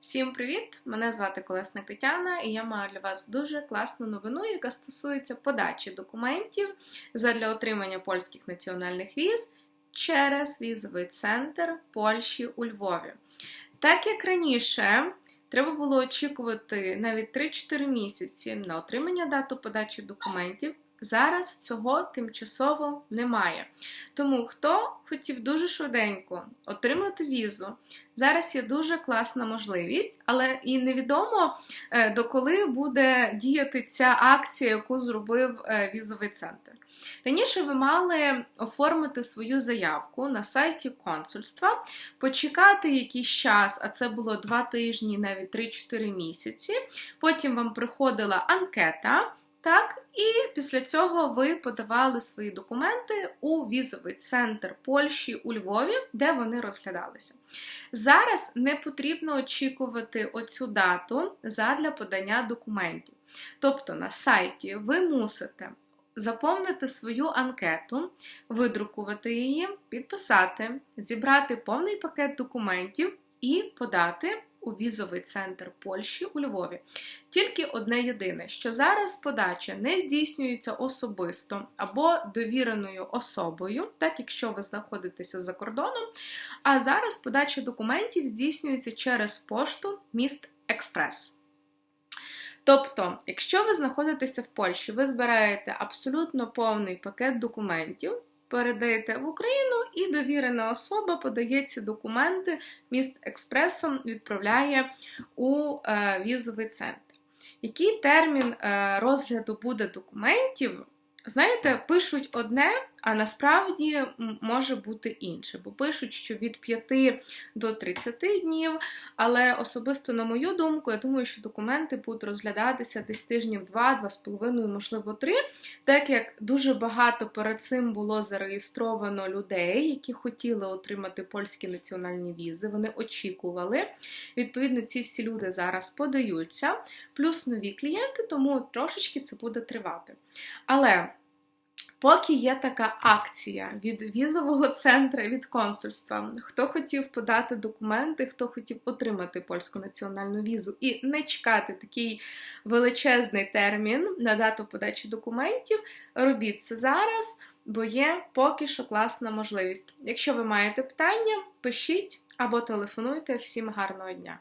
Всім привіт! Мене звати Колесник Тетяна, і я маю для вас дуже класну новину, яка стосується подачі документів для отримання польських національних віз через візовий центр Польщі у Львові. Так як раніше треба було очікувати навіть 3-4 місяці на отримання дату подачі документів. Зараз цього тимчасово немає. Тому хто хотів дуже швиденько отримати візу, зараз є дуже класна можливість, але і невідомо е, доколи буде діяти ця акція, яку зробив е, візовий центр. Раніше ви мали оформити свою заявку на сайті консульства, почекати якийсь час, а це було 2 тижні, навіть 3-4 місяці. Потім вам приходила анкета. Так, і після цього ви подавали свої документи у візовий центр Польщі у Львові, де вони розглядалися. Зараз не потрібно очікувати оцю дату задля подання документів. Тобто на сайті ви мусите заповнити свою анкету, видрукувати її, підписати, зібрати повний пакет документів і подати у візовий центр Польщі у Львові. Тільки одне єдине, що зараз подача не здійснюється особисто або довіреною особою, так якщо ви знаходитеся за кордоном. А зараз подача документів здійснюється через пошту міст Експрес. Тобто, якщо ви знаходитеся в Польщі, ви збираєте абсолютно повний пакет документів, передаєте в Україну, і довірена особа подає ці документи міст експресом, відправляє у е, візовий центр. Який термін е, розгляду буде документів? Знаєте, пишуть одне, а насправді може бути інше, бо пишуть, що від 5 до 30 днів, але особисто, на мою думку, я думаю, що документи будуть розглядатися десь тижнів 2, 2,5, можливо, 3, так як дуже багато перед цим було зареєстровано людей, які хотіли отримати польські національні візи, вони очікували. Відповідно, ці всі люди зараз подаються, плюс нові клієнти, тому трошечки це буде тривати. Але. Поки є така акція від візового центру, від консульства, хто хотів подати документи, хто хотів отримати польську національну візу і не чекати такий величезний термін на дату подачі документів, робіть це зараз, бо є поки що класна можливість. Якщо ви маєте питання, пишіть або телефонуйте. Всім гарного дня!